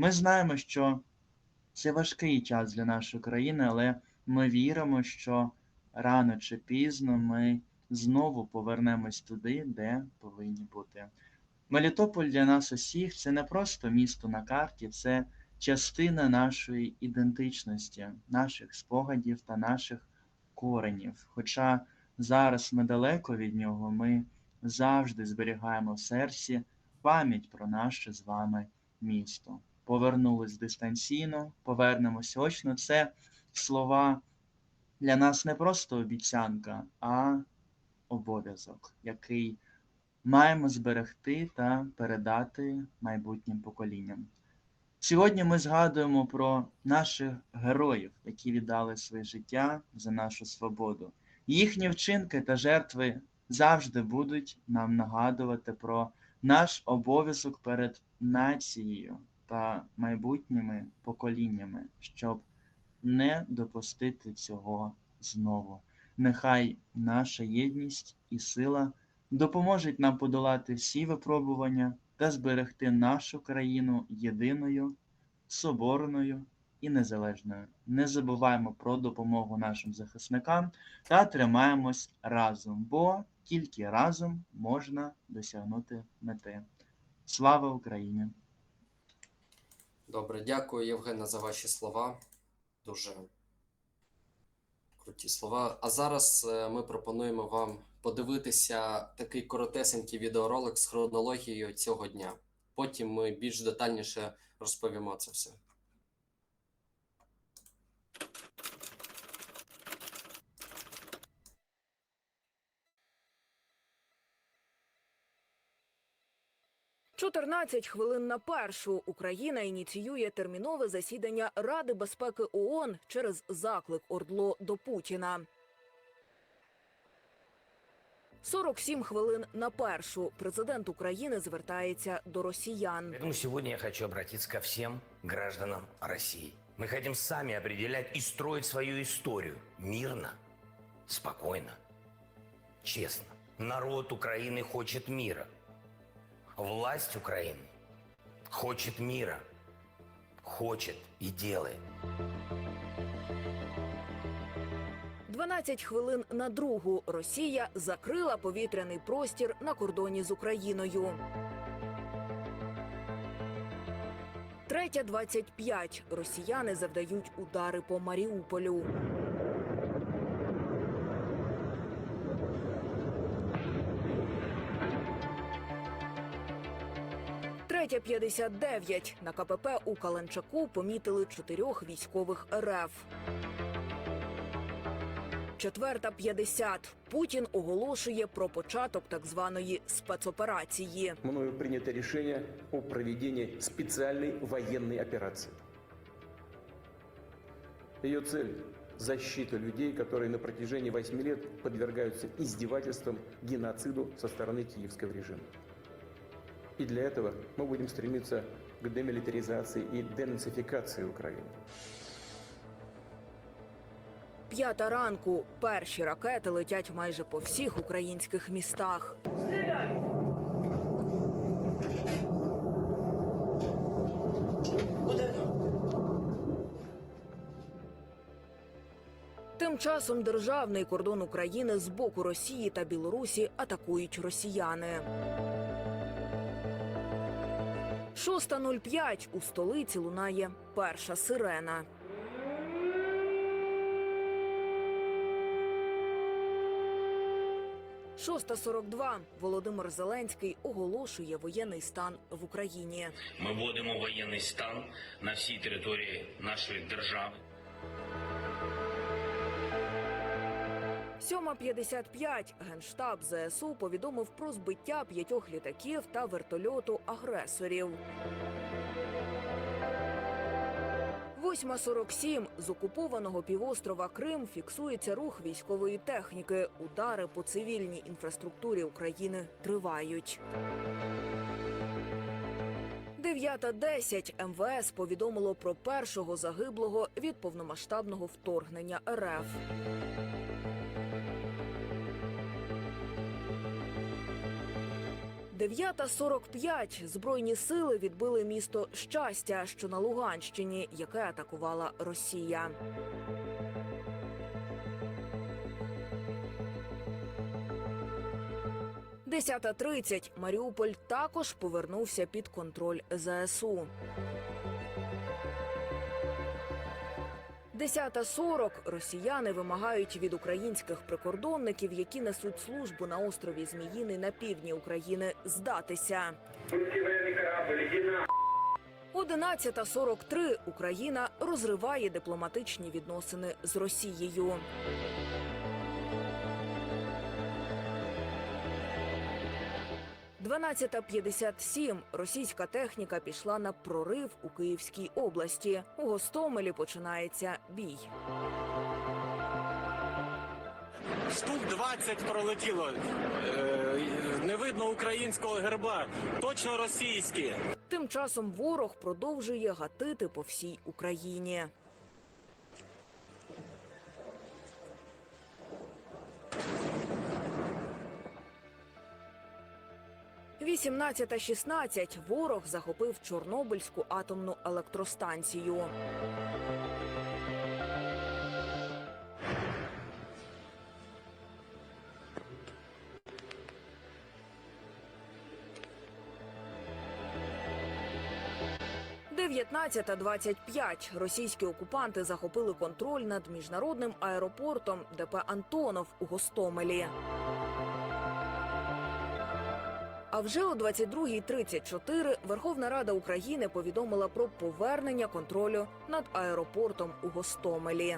Ми знаємо, що це важкий час для нашої країни, але ми віримо, що рано чи пізно ми знову повернемось туди, де повинні бути. Мелітополь для нас усіх це не просто місто на карті, це частина нашої ідентичності, наших спогадів та наших коренів. Хоча зараз ми далеко від нього, ми завжди зберігаємо в серці пам'ять про наше з вами місто. Повернулись дистанційно, повернемось очно. Це слова для нас не просто обіцянка, а обов'язок, який маємо зберегти та передати майбутнім поколінням. Сьогодні ми згадуємо про наших героїв, які віддали своє життя за нашу свободу. Їхні вчинки та жертви завжди будуть нам нагадувати про наш обов'язок перед нацією та майбутніми поколіннями, щоб не допустити цього знову. Нехай наша єдність і сила допоможуть нам подолати всі випробування та зберегти нашу країну єдиною, соборною і незалежною. Не забуваємо про допомогу нашим захисникам та тримаємось разом, бо тільки разом можна досягнути мети. Слава Україні! Добре, дякую, Євгена, за ваші слова. Дуже круті слова. А зараз е, ми пропонуємо вам подивитися такий коротесенький відеоролик з хронологією цього дня. Потім ми більш детальніше розповімо це все. – 14 хвилин на першу Україна ініціює термінове засідання Ради безпеки ООН через заклик Ордло до Путіна. 47 хвилин на першу президент України звертається до росіян. Поэтому сегодня я хочу обратиться ко всем гражданам России. Мы хотим сами определять и строить свою историю мирно, спокойно, честно. Народ Украины хочет мира. Власть Украины хочет мира. Хочет и делает. 12 хвилин на другу Росія закрила повітряний простір на кордоні з Україною. Третя 25. Росіяни завдають удари по Маріуполю. Третя 59. На КПП у Каланчаку помітили чотирьох військових РФ. Четверта 50. Путін оголошує про початок так званої спецоперації. мною принято решение о проведении специальной военной операции. Ее цель – защита людей, которые на протяжении 8 лет подвергаются издевательствам, геноциду со стороны киевского режима. И для этого мы будем стремиться к демилитаризации и денацификации Украины. П'ята ранку. Перші ракети летять майже по всіх українських містах. Тим часом державний кордон України з боку Росії та Білорусі атакують росіяни. 6.05 у столиці лунає перша сирена. Шоста 42. Володимир Зеленський оголошує воєнний стан в Україні. Ми вводимо воєнний стан на всій території нашої держави. 7.55. Генштаб ЗСУ повідомив про збиття п'ятьох літаків та вертольоту агресорів. 8.47. З окупованого півострова Крим фіксується рух військової техніки. Удари по цивільній інфраструктурі України тривають. 9.10 МВС повідомило про першого загиблого від повномасштабного вторгнення РФ. 9.45 збройні сили відбили місто щастя, що на Луганщині, яке атакувала Росія. Десята тридцять Маріуполь також повернувся під контроль ЗСУ. 10.40 росіяни вимагають від українських прикордонників, які несуть службу на острові Зміїний на півдні України, здатися. 11.43 Україна розриває дипломатичні відносини з Росією. Дванадцята п'ятдесят сім російська техніка пішла на прорив у Київській області. У Гостомелі починається бій. Штук 20 пролетіло. Е, не видно українського герба. Точно російські. Тим часом ворог продовжує гатити по всій Україні. Вісімнадцята шістнадцять ворог захопив Чорнобильську атомну електростанцію. Дев'ятнадцята двадцять п'ять російські окупанти захопили контроль над міжнародним аеропортом ДП Антонов у Гостомелі. А вже о 22.34 Верховна Рада України повідомила про повернення контролю над аеропортом у Гостомелі.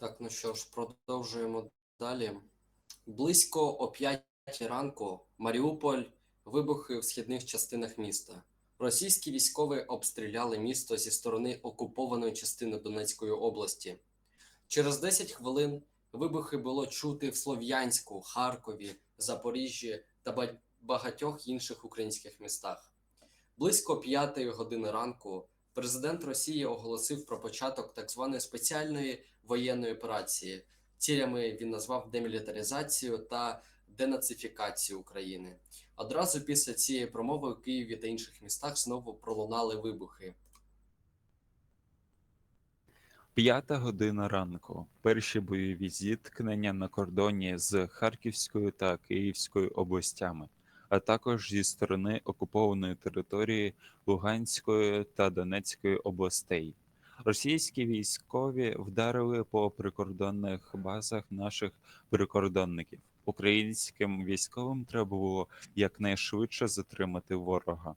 Так, ну що ж, продовжуємо далі. Близько о 5 ранку Маріуполь, вибухи в східних частинах міста. Російські військові обстріляли місто зі сторони окупованої частини Донецької області. Через 10 хвилин вибухи було чути в Слов'янську, Харкові, Запоріжжі та багатьох інших українських містах. Близько 5 години ранку президент Росії оголосив про початок так званої спеціальної воєнної операції. Цілями він назвав демілітаризацію та денацифікацію України. Одразу після цієї промови у Києві та інших містах знову пролунали вибухи. П'ята година ранку. Перші бойові зіткнення на кордоні з Харківською та Київською областями, а також зі сторони окупованої території Луганської та Донецької областей. Російські військові вдарили по прикордонних базах наших прикордонників. Українським військовим треба було якнайшвидше затримати ворога.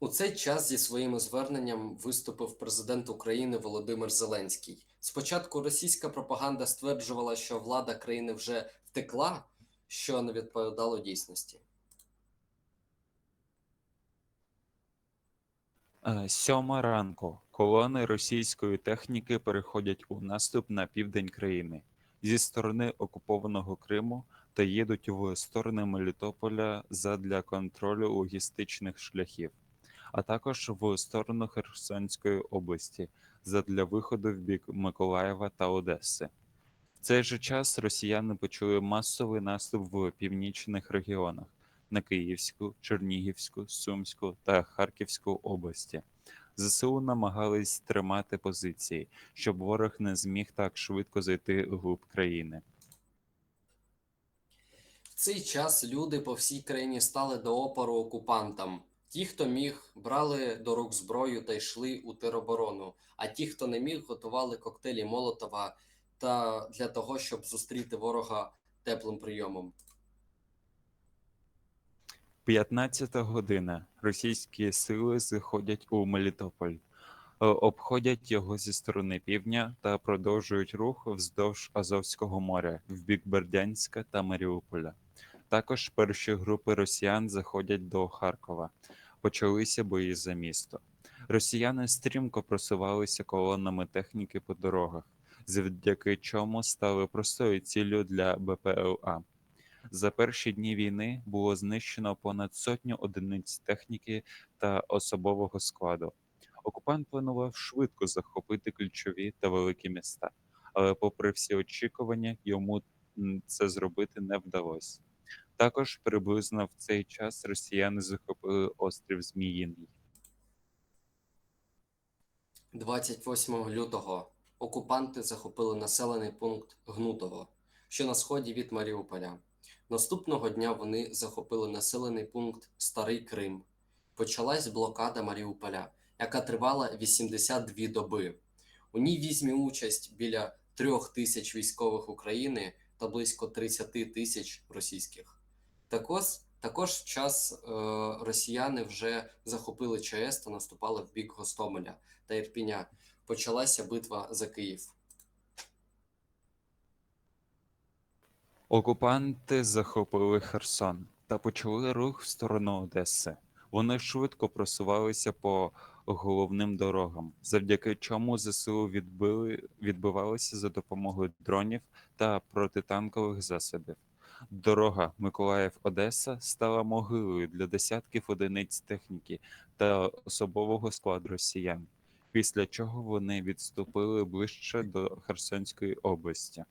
У, цей час зі своїм зверненням виступив президент України Володимир Зеленський. Спочатку російська пропаганда стверджувала, що влада країни вже втекла, що не відповідало дійсності. Е, Сьома ранку. Колони російської техніки переходять у наступ на південь країни зі сторони окупованого Криму та їдуть в сторони Мелітополя задля контролю логістичних шляхів, а також в сторону Херсонської області задля виходу в бік Миколаєва та Одеси. В цей же час росіяни почали масовий наступ в північних регіонах на Київську, Чернігівську, Сумську та Харківську області. ЗСУ намагались тримати позиції, щоб ворог не зміг так швидко зайти вглуб країни. Цей час люди по всій країні стали до опору окупантам. Ті, хто міг, брали до рук зброю та йшли у тероборону. А ті, хто не міг, готували коктейлі Молотова та для того, щоб зустріти ворога теплим прийомом. 15 година. Російські сили заходять у Мелітополь, е, обходять його зі сторони півдня та продовжують рух вздовж Азовського моря в бік Бердянська та Маріуполя. Також перші групи росіян заходять до Харкова. почалися бої за місто. Росіяни стрімко просувалися колонами техніки по дорогах, завдяки чому стали простою ціллю для БПЛА. За перші дні війни було знищено понад сотню одиниць техніки та особового складу. Окупант планував швидко захопити ключові та великі міста, але, попри всі очікування, йому це зробити не вдалося. Також приблизно в цей час росіяни захопили острів Зміїний. 28 лютого окупанти захопили населений пункт Гнутово, що на сході від Маріуполя. Наступного дня вони захопили населений пункт Старий Крим. Почалась блокада Маріуполя, яка тривала 82 доби. У ній візьме участь біля трьох тисяч військових України та близько 30 тисяч російських. Також, також в час е, росіяни вже захопили ЧАЕС та наступали в бік Гостомеля та Ірпіня. Почалася битва за Київ. Окупанти захопили Херсон та почали рух в сторону Одеси. Вони швидко просувалися по головним дорогам, завдяки чому ЗСУ відбили, відбивалися за допомогою дронів та протитанкових засобів. Дорога Миколаїв-Одеса стала могилою для десятків одиниць техніки та особового складу росіян, після чого вони відступили ближче до Херсонської області.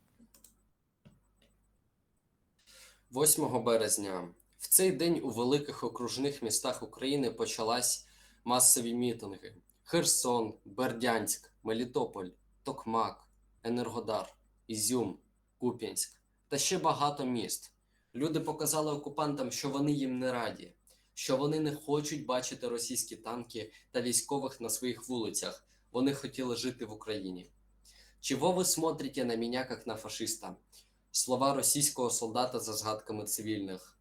8 березня. В цей день у великих окружних містах України почалась масові мітинги: Херсон, Бердянськ, Мелітополь, Токмак, Енергодар, Ізюм, Куп'янськ та ще багато міст. Люди показали окупантам, що вони їм не раді, що вони не хочуть бачити російські танки та військових на своїх вулицях. Вони хотіли жити в Україні. Чого ви смотрите на меня как на фашиста? Слова російського солдата за згадками цивільних.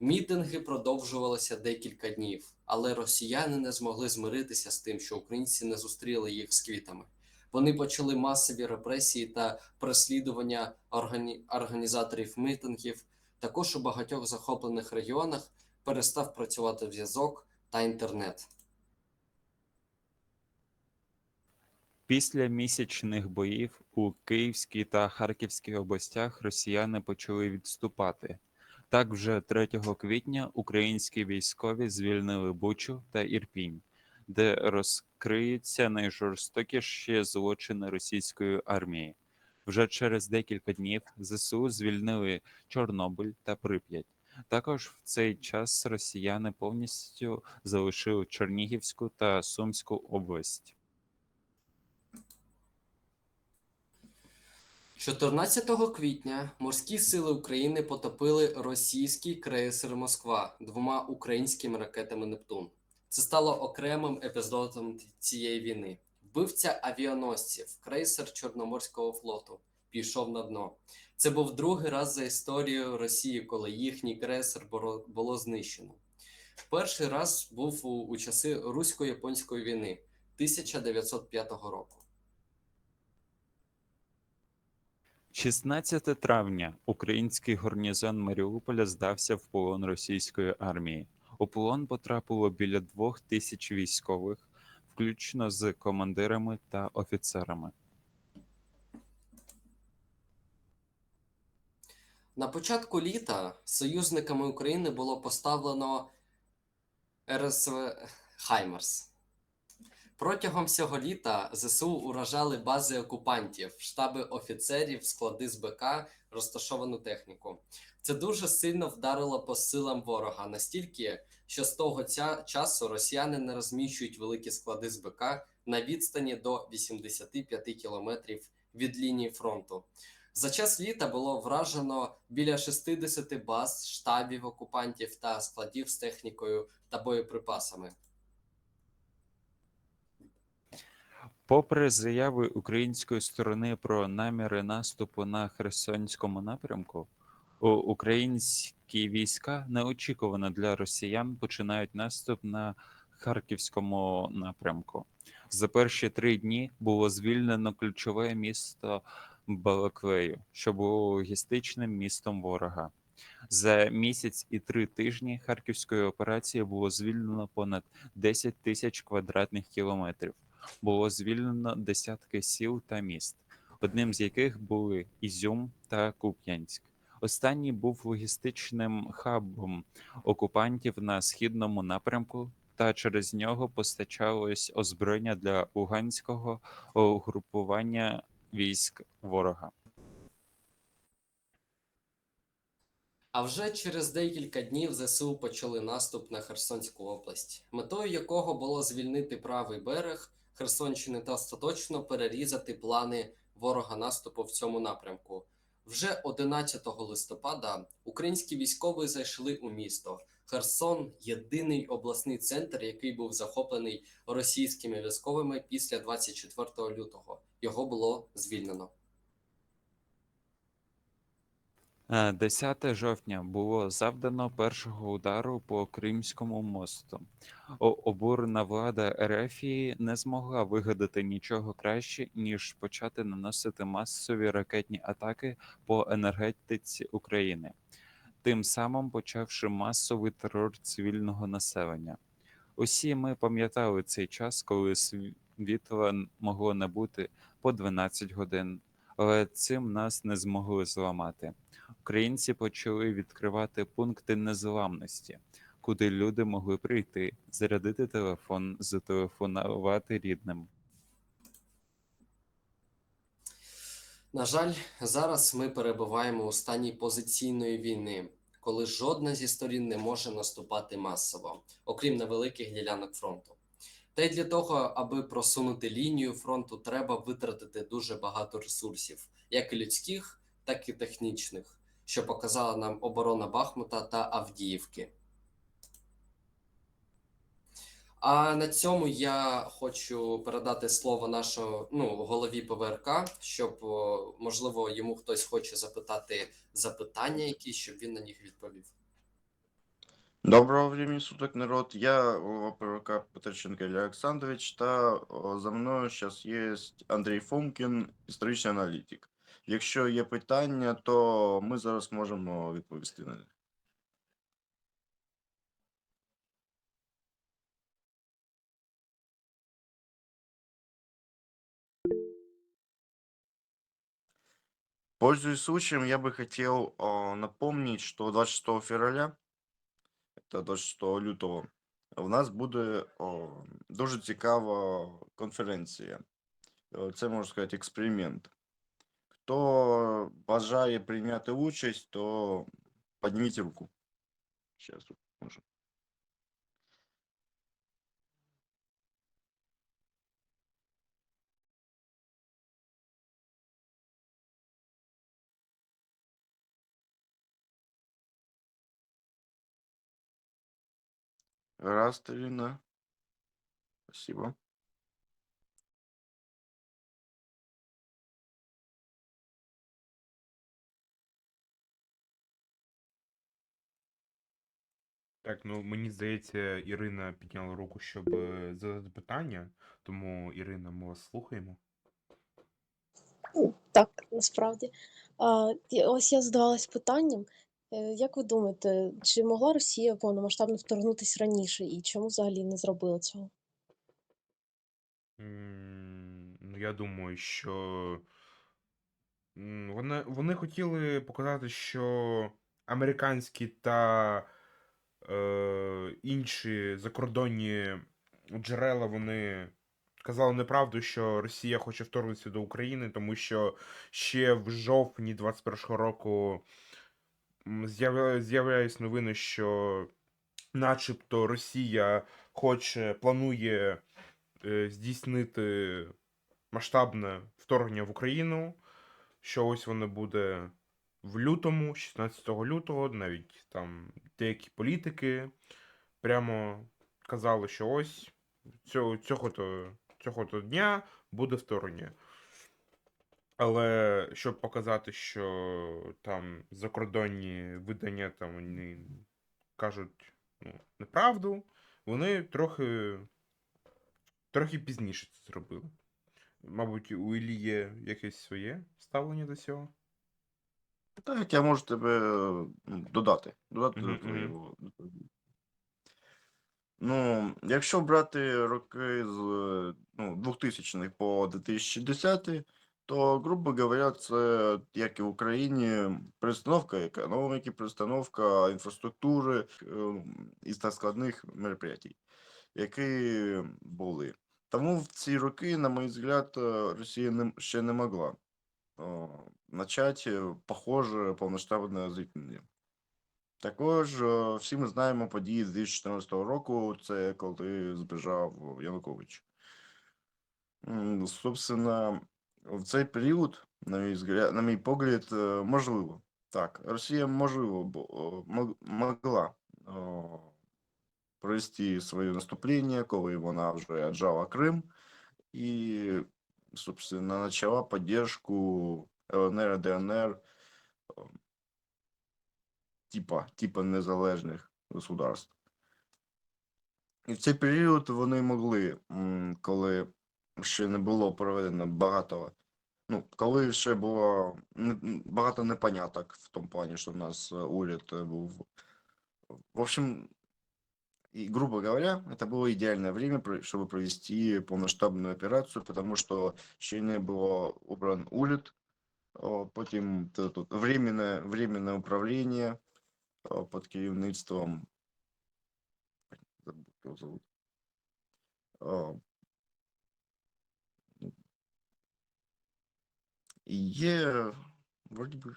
Мітинги продовжувалися декілька днів, але росіяни не змогли змиритися з тим, що українці не зустріли їх з квітами. Вони почали масові репресії та переслідування органі... організаторів мітингів. Також у багатьох захоплених регіонах перестав працювати зв'язок та інтернет. Після місячних боїв у Київській та Харківській областях росіяни почали відступати. Так, вже 3 квітня українські військові звільнили Бучу та Ірпінь, де розкриються найжорстокіші злочини російської армії. Вже через декілька днів ЗСУ звільнили Чорнобиль та Прип'ять. Також в цей час росіяни повністю залишили Чернігівську та Сумську область. 14 квітня морські сили України потопили російський крейсер Москва двома українськими ракетами Нептун. Це стало окремим епізодом цієї війни. Вбивця авіаносців, крейсер Чорноморського флоту, пішов на дно. Це був другий раз за історію Росії, коли їхній крейсер було знищено. Перший раз був у, у часи русько-японської війни 1905 року. 16 травня український гарнізон Маріуполя здався в полон російської армії. У полон потрапило біля двох тисяч військових, включно з командирами та офіцерами. На початку літа союзниками України було поставлено РСВ Хаймерс. Протягом всього літа ЗСУ уражали бази окупантів, штаби офіцерів, склади з БК, розташовану техніку. Це дуже сильно вдарило по силам ворога настільки, що з того часу росіяни не розміщують великі склади з БК на відстані до 85 кілометрів від лінії фронту. За час літа було вражено біля 60 баз, штабів окупантів та складів з технікою та боєприпасами. Попри заяви української сторони про наміри наступу на Херсонському напрямку, українські війська неочікувано для росіян починають наступ на Харківському напрямку. За перші три дні було звільнено ключове місто Балаклею, що було логістичним містом ворога. За місяць і три тижні харківської операції було звільнено понад 10 тисяч квадратних кілометрів. Було звільнено десятки сіл та міст, одним з яких були Ізюм та Куп'янськ. Останній був логістичним хабом окупантів на східному напрямку, та через нього постачалось озброєння для луганського угрупування військ ворога. А вже через декілька днів ЗСУ почали наступ на Херсонську область, метою якого було звільнити правий берег Херсонщини та остаточно перерізати плани ворога наступу в цьому напрямку. Вже 11 листопада українські військові зайшли у місто. Херсон єдиний обласний центр, який був захоплений російськими військовими після 24 лютого. Його було звільнено. Е, 10 жовтня було завдано першого удару по Кримському мосту. Обурена влада Ерефії не змогла вигадати нічого краще, ніж почати наносити масові ракетні атаки по енергетиці України, тим самим почавши масовий терор цивільного населення. Усі ми пам'ятали цей час, коли світла могло не бути по 12 годин, але цим нас не змогли зламати українці почали відкривати пункти незламності, куди люди могли прийти, зарядити телефон, зателефонувати рідним. На жаль, зараз ми перебуваємо у стані позиційної війни, коли жодна зі сторін не може наступати масово, окрім невеликих ділянок фронту. Та й для того, аби просунути лінію фронту, треба витратити дуже багато ресурсів, як і людських, так і технічних, що показала нам оборона Бахмута та Авдіївки. А на цьому я хочу передати слово нашому ну, голові ПВРК, щоб можливо йому хтось хоче запитати запитання, якісь, щоб він на них відповів. Доброго времени суток, народ. Я голова ПВК Петриченко Ілля Олександрович, та за мною зараз є Андрій Фомкін, історичний аналітик. Якщо є питання, то ми зараз можемо відповісти на них. Пользуясь случаем, я бы хотел о, напомнить, что 26 февраля та 26 лютого в нас буде о, дуже цікава конференція. Це можна сказати експеримент. Хто бажає прийняти участь, то підніміть руку. Зараз можу. Раз, Тарина. Спасибо. Так, ну мені здається, Ірина підняла руку, щоб е, задати питання, тому Ірина, ми вас слухаємо. Ну, Так, насправді. А, ось я задавалась питанням, е, як ви думаєте, чи могла Росія повномасштабно вторгнутися раніше і чому взагалі не зробила цього? М, Ну, я думаю, що м, вони, вони хотіли показати, що американські та е, інші закордонні джерела вони казали неправду, що Росія хоче вторгнутися до України, тому що ще в жовтні 21-го року м, з'явля- з'являлись новини, що начебто Росія хоче, планує е, здійснити масштабне вторгнення в Україну, що ось воно буде в лютому, 16 лютого, навіть там деякі політики прямо казали, що ось цього, цього, то, дня буде вторгнення. Але щоб показати, що там закордонні видання там вони кажуть ну, неправду, вони трохи, трохи пізніше це зробили. Мабуть, у Іллі є якесь своє ставлення до цього. Так, я можу тебе м, додати. Додати Мгм, до твоєго. Ну, якщо брати роки з е, ну, 2000-х по 2010, то, грубо говоря, це як і в Україні, перестановка економіки, перестановка інфраструктури е, із так складних мероприятий, які були. Тому в ці роки, на мій взгляд, е, Росія не, ще не могла начать е, похоже повноштабне зіткнення. Також е, всі ми знаємо події з 2014 року, це коли збіжав Янукович. Собственно, в цей період, на мій взгляд, на мій погляд, е, можливо. Так, Росія можливо мог- могла провести своє наступлення, коли вона вже отжала Крим і, собственно, почала поддержку ЛНР, ДНР типа, типа незалежних государств. І в цей період вони могли, коли ще не було проведено багато, ну, коли ще було багато непоняток в тому плані, що в нас е, уряд е, був. В общем, и, грубо говоря, это было идеальное время, про- чтобы провести полномасштабную операцию, потому что ще не было убран уряд, о, потім т- тут временне, временне управління о, під керівництвом забув, як його зовут. О, І є, вроді би,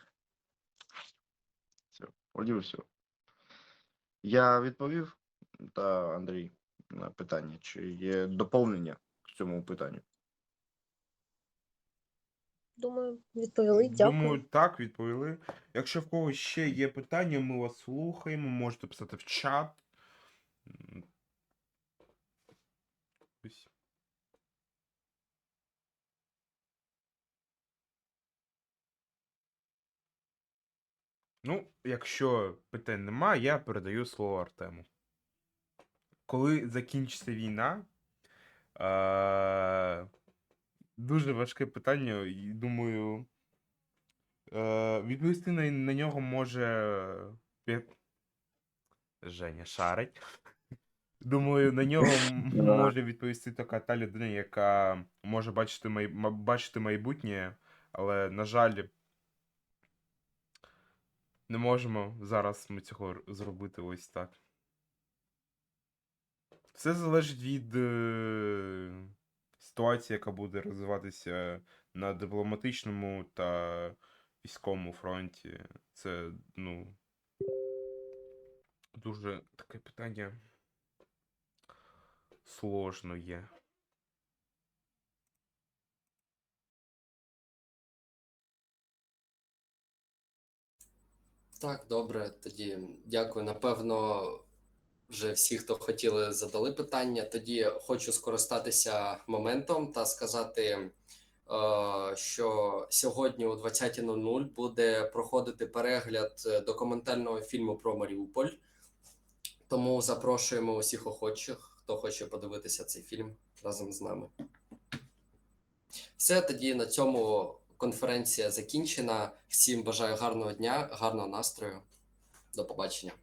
все, вроді би все. Я відповів, Та Андрій, на питання, чи є доповнення к цьому питанню. Думаю, відповіли. Дякую. Думаю, так, відповіли. Якщо в когось ще є питання, ми вас слухаємо. Можете писати в чат. Ось. Ну, якщо питань немає, я передаю слово Артему. Коли закінчиться війна, е- дуже важке питання, і думаю, е- відповісти на, на нього може Женя шарить. Думаю, на нього може відповісти така та людина, яка може бачити, май... бачити майбутнє, але, на жаль, не можемо зараз ми цього зробити ось так. Все залежить від е, ситуації, яка буде розвиватися на дипломатичному та військовому фронті. Це, ну, дуже таке питання сложно є. Так, добре, тоді дякую. Напевно, вже всі, хто хотіли, задали питання. Тоді хочу скористатися моментом та сказати, е, що сьогодні о 20.00 буде проходити перегляд е, документального фільму про Маріуполь. Тому запрошуємо усіх охочих, хто хоче подивитися цей фільм разом з нами. Все тоді на цьому конференція закінчена. Всім бажаю гарного дня, гарного настрою. До побачення.